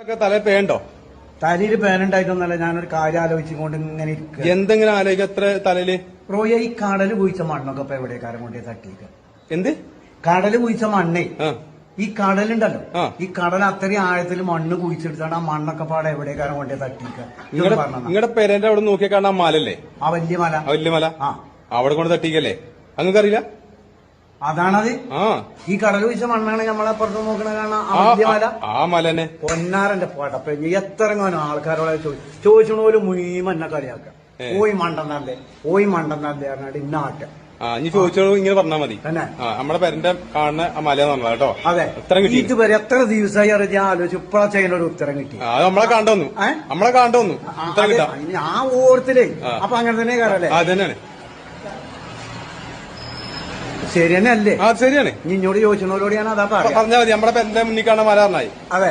ഒക്കെ തല പേണ്ടോ? തലയിൽ പേനുണ്ടായിട്ടൊന്നല്ല ഞാനൊരു കാര്യം ആലോചിച്ചുകൊണ്ട് ഇങ്ങനെ ഇരിക്കുക എന്തെങ്കിലും ആലോചിക്കുക എത്ര തലയിൽ? റോയ ഈ കടൽ കുഴിച്ച മണ്ണൊക്കെ ഇപ്പൊ എവിടേക്കാരം കൊണ്ടേ തട്ടിക്ക എന്ത്? കടൽ കുഴിച്ച മണ്ണേ. ഈ കടലുണ്ടല്ലോ. ഈ കടൽ അത്രയും ആഴത്തിൽ മണ്ണ് കുഴിച്ചെടുത്താണ് ആ മണ്ണൊക്കെ പാടെ എവിടേക്കാരം കൊണ്ടേ തട്ടിക്ക നിങ്ങളുടെ പേരന്റെ അവിടെ നോക്കിയാൽ കാണാൻ മലല്ലേ? ആ വലിയ മല. വലിയ മല. ആ. അവിടെ കൊണ്ട് തട്ടിക്കല്ലേ അങ്ങക്ക് അറിയില്ല അതാണത്. ഈ കടൽ വീശ മണ്ണാണ് നമ്മളെ പുറത്ത് നോക്കണ കാണാൻ. ആ മലനെ മല. ആ- പൊന്നാരന്റെ പടപ്പ. എത്ര ആൾക്കാരോടെ ചോദിച്ചു ചോദിച്ചോണ്ട് പോലും മുഴുവൻ എന്നെ കളിയാക്കാം ഓയ് മണ്ടന്നാൽ ഓയ് മണ്ടന്നാൽ മണ്ടെന്നല്ലേ പറഞ്ഞാട്ട് ഇന്ന ആ ഇനി ചോദിച്ചോളൂ ഇങ്ങനെ പറഞ്ഞാ മതി. നമ്മുടെ പേരന്റെ കാണുന്ന ആ മല എന്ന് പറഞ്ഞത് കേട്ടോ. അതെ. ഉത്തരം കിട്ടി. ഇതുവരെ എത്ര ദിവസമായി അറിയാൻ ഞാൻ ആലോചിച്ചു ഇപ്പഴാ ചെയ്യുന്ന ഒരു ഉത്തരം കിട്ടി. അത് നമ്മളെ കണ്ടോന്നു? നമ്മളെ കണ്ടോന്നു ആ, ഉത്തരം അതെ, ഇനി ആ ഓർത്തിലേ. ആ. അപ്പൊ അങ്ങനെ തന്നെ കയറല്ലേ? അത് തന്നെയാണ്. ശരി അല്ലേ? ആ ശരിയാണ്. ഇനി ഇഞ്ഞോട് ചോദിച്ചോടിയാണ് ഞാൻ അതാ പറയാം. പറഞ്ഞാൽ മതി നമ്മുടെ പേരന്റെ മുന്നിൽ കാണാൻ മലർന്നായി അതെ.